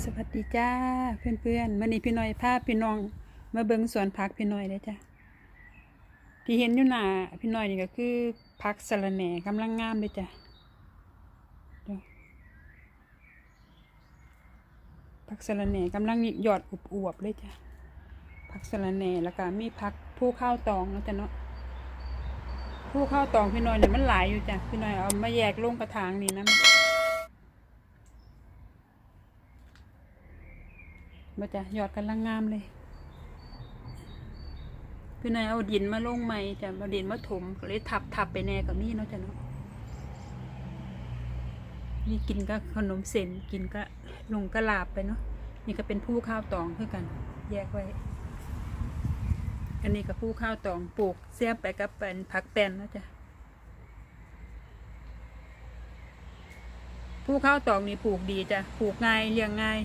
สวัสดีจ้าเพื่อนๆมื่อนี้พี่น้อยพาพี่น้อง มาเบิ่งสวนผักพี่น้อยเลยจ้ะที่เห็นอยู่หน้าพี่น้อยนี่ก็คือผักสะระแหน่กำลังงามเลยจ้ะเดี๋ยวผักสะระแหน่กำลังหยอดอวบๆเลยจ้ะผักสะระแหน่แล้วก็มีผักผู้ข้าวตองเนาะจ้ะเนาะผู้ข้าวตองพี่น้อยเนี่ยมันหลายอยู่จ้ะพี่น้อยเอามาแยกลงกระถางนี่นะ มาจ้ะยอดกำลังงามเลยพี่นายเอาดินมาลงใหม่จ้ะเอาดินมาถมก็เลยทับทับไปแน่กับนี่เนาะจ้ะเนาะนี่กินก็ขนมเส้นกินก็ลงก็ลาบไปเนาะนี่ก็เป็นผู้ข้าวตองเพื่อกัน แยกไว้ อันนี้ก็ผู้ข้าวตองปลูกเสียบไปกับเป็นผักแตนเนาะจ้ะผู้ข้าวตองนี่ปลูกดีจ้ะปลูกง่ายเลี้ยงง่าย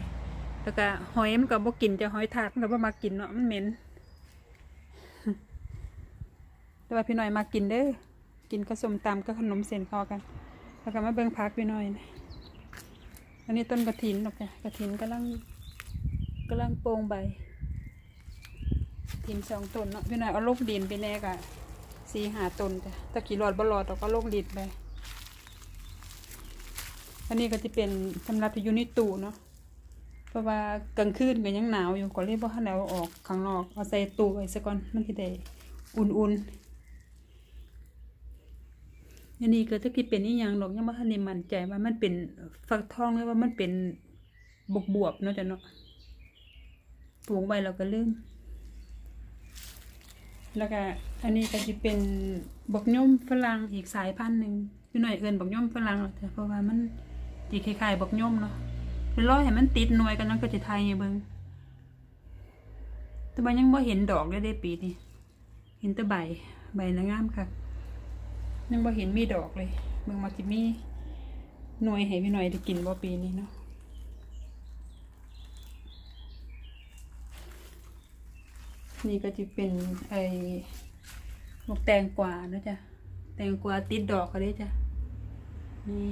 แล้วก็หอยมันก็บ่กินจะหอยทากมันก็บ่มากินเนาะมันเหม็นแต่ว่าพี่หน้อยมากินเด้อกินกับส้มตำกับขนมเส้นเข้ากัน แล้วก็มาเบิ่งพักพี่หน้อยนะอันนี้ต้นกระถินดอกจ้ะกระถินกำลังกำลังโปร่งใบถินสองต้นเนาะพี่หน้อยเอาลกดินไปแน่กะสีหาต้นจ้ะตะกี้รอดบ่รอดเราก็ลกดินไปอันนี้ก็จะเป็นสำหรับที่อยู่ในตู้เนาะ ราะว่ากลางคืนก็ยังหนาวอยู่ก็เลยบ่ทันได้เอาออกข้างนอกเอาใส่ตู้ไว้ซะก่อนมันสิได้อุ่นๆอันนี้ก็ถ้าคิดเป็นอีหยังดอกยังบ่ทันได้มั่นใจว่ามันเป็นฟักทองหรือว่ามันเป็นบวบเนาะจ้ะเนาะปลูกไว้แล้วก็ลืมแล้วก็อันนี้ก็สิเป็นบกย่อมฝรั่งอีกสายพันธุ์หนึ่งพี่หน่อยเอินบกย่อมฝรั่งหรอกจ้ะเพราะว่ามันสิคล้ายๆบกย่อมเนาะ เป็นร้อยให้มันติดหน่วยกันนั่นก็จะไทยให้เบิ่งแต่ว่ายังบ่เห็นดอกเลยได้ปีนี้เห็นแต่ใบใบละงามค่ะยังบ่เห็นมีดอกเลยเบิ่งมาจิมีหน่วยให้พี่หน่อยได้กินบ่ปีนี้เนาะนี่ก็จะเป็นไอ้หมกแตงกวาเนาะจ้ะแตงกวาติดดอกก็ได้จ้ะนี่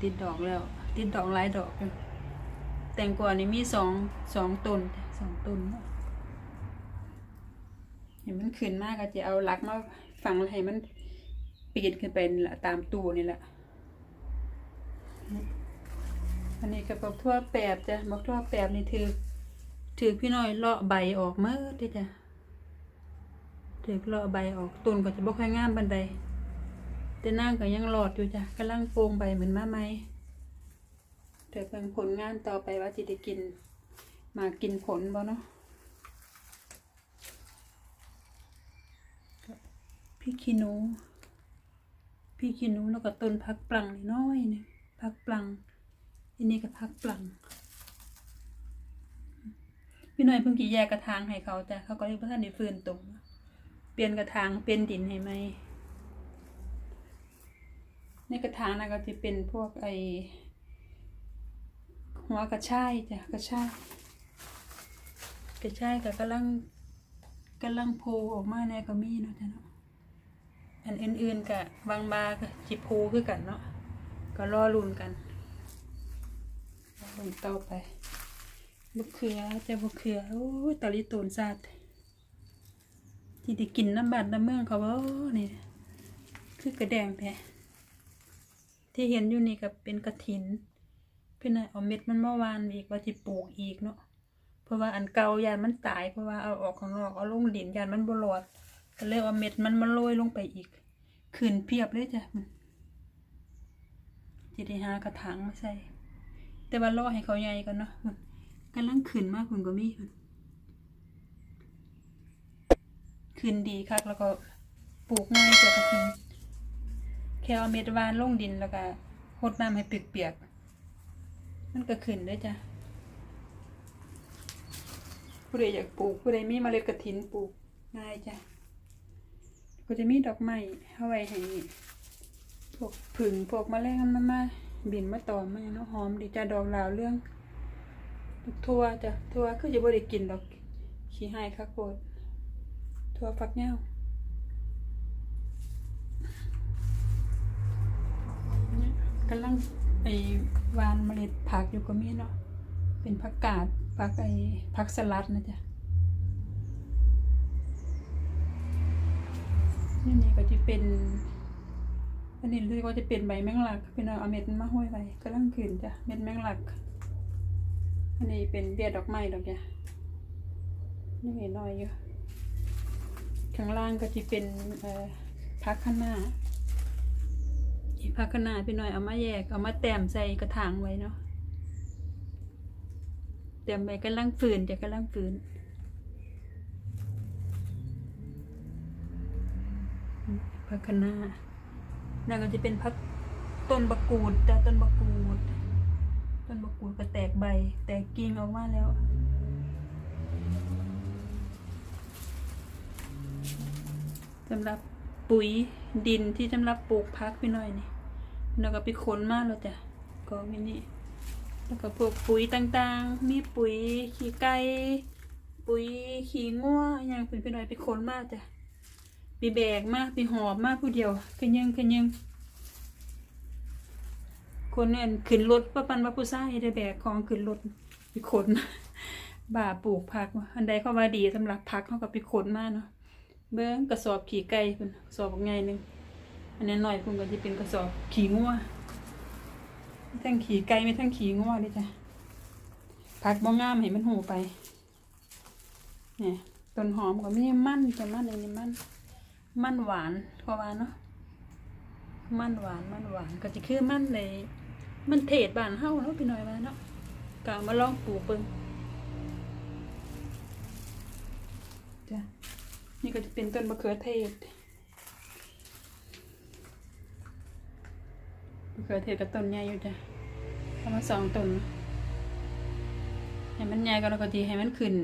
ติดดอกแล้ว ติดดอกหลายดอกอยู่แตงกวานี่มีสองสองต้นสองต้นเห็นมันขึ้นมากก็จะเอาลักมาฝังให้มันปีนขึ้นไปนี่แหละตามตู้นี่แหละอันนี้ก็บอกทั่วแปบจ้ะบอกทั่วแปบนี่ถือถือพี่น้อยเลาะใบออกเมื่อที่จ้ะถือเลาะใบออกต้นก็จะบ่ค่อยงามบันไดแต่นางก็ยังหลอดอยู่จ้ะกำลังโปร่งใบเหมือนมาไหม เดี๋ยวเป็นผลงานต่อไปว่าจะได้กิน มากินผลบ่เนาะพี่ขี้หนูพี่ขี้หนูแล้วก็ต้นพักปลังน้อยเนี่ยพักปลังอันนี้ก็พักปลังพี่หน่อยเพิ่งกี่แยกกระถางให้เขาจ้ะเขาก็เลยเพื่อนในฟืนตรงเปลี่ยนกระถางเป็นดินให้ไหมในกระถางนะก็จะเป็นพวกไอ หัวกระชายจ้ะกระชายกระชายก็กำลังกำลังโพออกมาในก็มีเนาะจ้ะเนาะอันอื่นๆกับบางบาก็จิโพคือกันเนาะก็รอลุนกันรอลุ้นต่อไปบุกเขือจะบุกเขือโอ้ยตอลิโตนซาดที่ได้กินน้ำบาดน้ำเมืองเขาว่านี่คือกระแดงแท้ที่เห็นอยู่นี่ก็เป็นกระถิน พี่นายเอาเม็ดมันเมื่อวานอีกว่าจะปลูกอีกเนาะเพราะว่าอันเก่ายานมันตายเพราะว่าเอาออกข้างนอกเอาลงดินยานมันบรอดก็เลยเอาเม็ดมันมาโรยลงไปอีกขึ้นเพียบเลยจ้ะมันจะได้หากระถางมาใส่ แต่ว่ารอให้เขาใหญ่ก่อนเนาะมันกำลังขึ้นมากคุณก็มีมันขึ้นดีคักแล้วก็ปลูกง่ายจ้ะกระถินแค่เอาเม็ดวานลงดินแล้วก็หดน้ำให้เปียกๆ มันก็ขึ้นได้จ้ะผู้ใดอยากปลูกผู้ใดมีเมล็ดกระถินปลูกง่ายจ้ะก็จะมีดอกไม้เอาไว้ให้พวกผึ่งพวกแมลงมันมาบินมาตอมมาอย่างเนาะหอมดีจ้ะดอกลาวเรื่องดอกทั่วจ้ะทั่วคือจะบ่ได้กินดอกขี้ให้คักโคตรทั่วฝักยาวกำลัง ไอ้วานเมล็ดผักอยู่ก็มีเนาะเป็นผักกาดผักไอ้ผักสลัดนะจ๊ะนี่นี่ก็จะเป็น อันนี้เรียกว่าจะเป็นใบแมงลักเป็นเอาเม็ดมาห้อยไว้กำลังขึ้นจ้ะเม็ดแมงลัก อันนี้เป็นเบี้ยดอกไม้ดอกจ้ะนี่เห็นน้อยอยู่ข้างล่างก็จะเป็นเอ่อพักข้างหน้า อีพักข้างหน้าพี่น้อยเอามาแยกเอามาแต้มใส่กระถางไว้เนาะแต้มไว้กำลังฝืนจะกำลังฝืนพักข้าหน้านั่นก็จะเป็นพักต้นบะกูดแต่ต้นบะกูด ต้นบะกูดก็แตกใบ แตกกิ่งออกมาแล้วสำหรับปุ๋ยดินที่สำหรับปลูกพักพี่น้อยนี่ แล้วก็ไปขนมากแล้วจ้ะก็มินี่แล้วก็พวกปุ๋ยต่างๆ มีปุ๋ยขี้ไก่ปุ๋ยขี้งัวอย่างเป็นพี่น้อยไปขนมากจ้ะไปแบกมากไปหอบมากผู้เดียวขยังขยังคนเนี่ยขึ้นรถประปันว่าผู้ชายได้แบกของขึ้นรถไปขนบ่าปลูกผักอันใดเข้ามาดีสำหรับผักเขาก็ไปขนมากเนาะเบิ้งกระสอบขี่ไก่เพิ่นกระสอบไงหนึ่ง อันนี้หน่อยเพิ่นก็จะเป็นกระสอบขี่งัวมีทั้งขี่ไก่มีทั้งขี่งัวเลยจ้ะผักบ่งามให้มันหูไป เนี่ยต้นหอมก็มีมันจะมันอันนี้มันมันหวานเพราะว่าเนาะมันหวานมันหวานก็จะคือมันในมันเทศบานเฮาเนาะพี่น้อยมาเนาะกามาลองปลูกเบิ่งจ้ะนี่ก็จะเป็นต้นมะเขือเทศ มะเขือเทศกับต้นใหญ่อยู่จ้ะเอามาสองต้นให้มันใหญ่ก็แล้วก็ดีให้มันขึ้น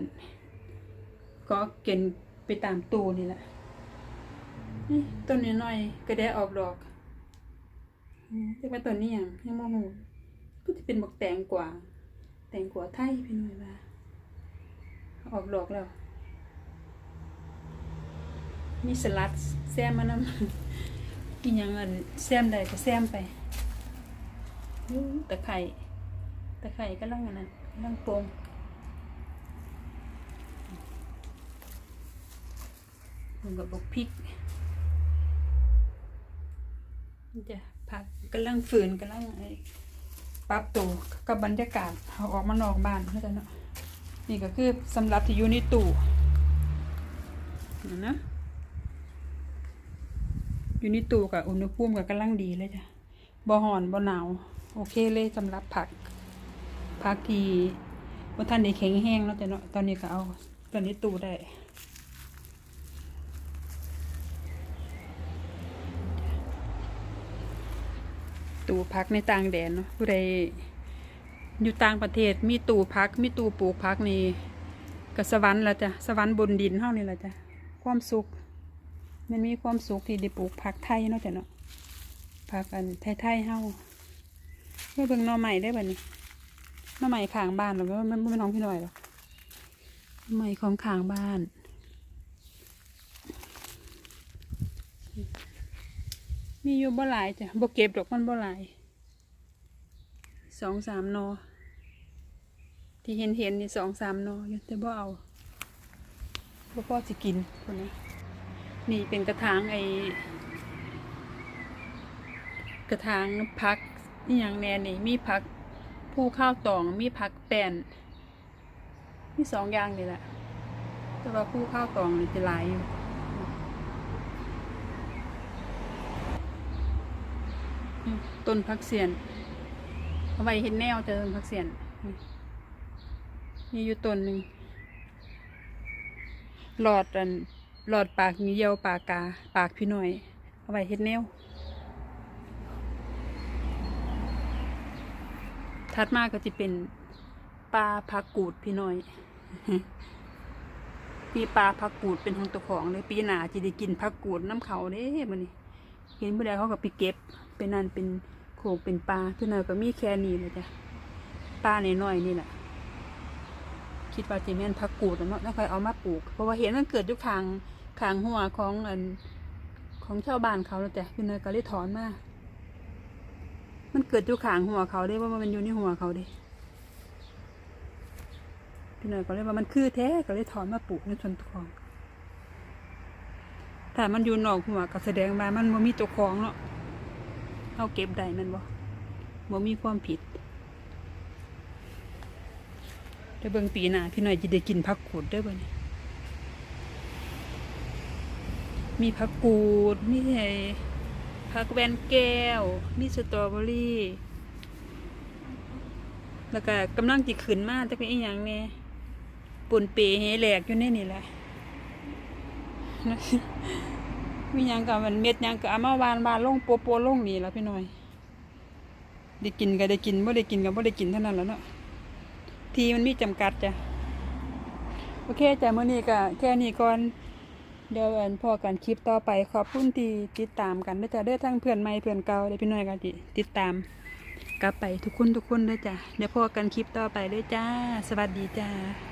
ก็เกินไปตามตูนี่แหละนี่ต้นนี้น้อยก็ได้ออกดอกเรียกว่าต้นนี้อย่างยังโมโหก็จะเป็นบักแตงกว่า แตงกว่าไทยพี่หน่อยว่าออกดอกแล้วมีสลัดแซมมานำ กินยังอันแซมใดก็แซมไปตะไคร่ตะไคร่ก็ลังอันนั้นกำลังโปงมันกับบกพริกจะผักกำลังฝืนกำลังไอ้ปรับตัวกับบรรยากาศเอาออกมานอกบ้านแล้วกันเนาะนี่ก็คือสำหรับที่อยู่ในตู้นะ อยู่ในตู้กับอุณหภูมิกับกำลังดีเลยจ้ะบ่ห่อนบ่หนาวโอเคเลยสำหรับผัก ผักที่ว่าท่านได้แข็งแห้งแล้วแต่เนาะตอนนี้ก็เอาตอนนี้ตู้ได้ตู้พักในต่างแดนเนาะผู้ใดอยู่ต่างประเทศมีตู้พัก มีตู้ปลูกพักนี่ก็สวรรค์ล้วจ้ะสวรรค์บนดินเท่านี้ละจ้ะความสุข มันมีความสุขที่ได้ปลูกผักไทยเนาะจ้ะเนาะผักอันไทยๆเฮาเมื่อเบิ่งหน่อใหม่ได้บัดนี้หน่อใหม่ข้างบ้านหรอกว่ามันไม่น้องพี่หน่อยหรอกหน่อใหม่ของข้างบ้านมีอยู่บ่หลายจ้ะบ่เก็บดอกมันบ่หลายสองสามนอ ที่เห็นเห็นนี่สองสามนออยู่แต่บ่เอาบ่พอสิกินคนนี้ นี่เป็นกระถางไอกระถางพักนี่อย่างแน่นี่มีพักผู้ข้าวตองมีพักแป้นมีสองอย่างนี่แหละแต่ว่าผู้ข้าวตองนี่จะหลายอยู่ต้นพักเสียนเอาไว้เห็นแนวแต่ต้นพักเสียนนี่อยู่ต้นหนึ่งหลอดอัน หลอดปากมีเยี่ยวปากกา ปากพี่หน่อย เอาไว้เฮ็ดแนว ถัดมาก็จะเป็นปลาผักกูดพี่หน่อย มีปลาผักกูดเป็นของตัวของเลยปีหนาจะได้กินผักกูดน้ำเขาเด้มันนี่เห็นเมื่อใดเขาก็ไปเก็บ เป็นนั่นเป็นโขงเป็นปลาพี่หน่อยก็มีแค่นี้เลยจ้ะปลาหน่อยๆนี่แหละ คิดว่าจีแม่นพักกูดนะเนาะแล้วค่อยเอามาปลูก เพราะว่าเห็นมันเกิดอยู่ขางขางหัวของอันของชาวบ้านเขาแล้วแต่พี่เนยก็เลยถอนมา มันเกิดอยู่ขางหัวเขาเด้ว่ามันอยู่ในหัวเขาด้พี่หน่อยก็เลยว่ามันคือแท้ก็เลยถอนมาปลูกในชนตะคองถ้ามันอยู่นอกหัวก็แสดงว่ามันบ่มีตัวของเนาะเอาเก็บได้แมันบ่บ่มีความผิด เดี๋ยวเบิ่งปีหน้าพี่หน่อยจะได้กินผักกูดด้อบ่เนี่ยมีผักกูด มีไอ้ผักแวนแก้ว มีสตรอเบอรี่ แล้วก็กำลังจิขึ้นมาแต่เป็นอีหยังแน่ปุ่นเปเฮแหลกอยู่ในนี่แหละมีหยังกับมันเม็ดหยังก็เอามาวานวานลงโปโปลงนี่แล้วพี่น้อย ได้กินก็ได้กินบ่ได้กินก็บ่ได้กินเท่านั้นแล้วเนาะ ทีมันมีจำกัดจ้ะ โอเคจ้ะมื่อนี้ก็แค่นี้ก่อน เดี๋ยวอันพอกันคลิปต่อไปขอบคุณที่ติดตามกันด้อจ้ะเด้อทั้งเพื่อนใหม่เพื่อนเก่าเด้พี่น้อยกันติดตาม กลับไปทุกคนทุกคนด้อจ้ะ เดี๋ยวพอกันคลิปต่อไปด้อจ้า สวัสดีจ้า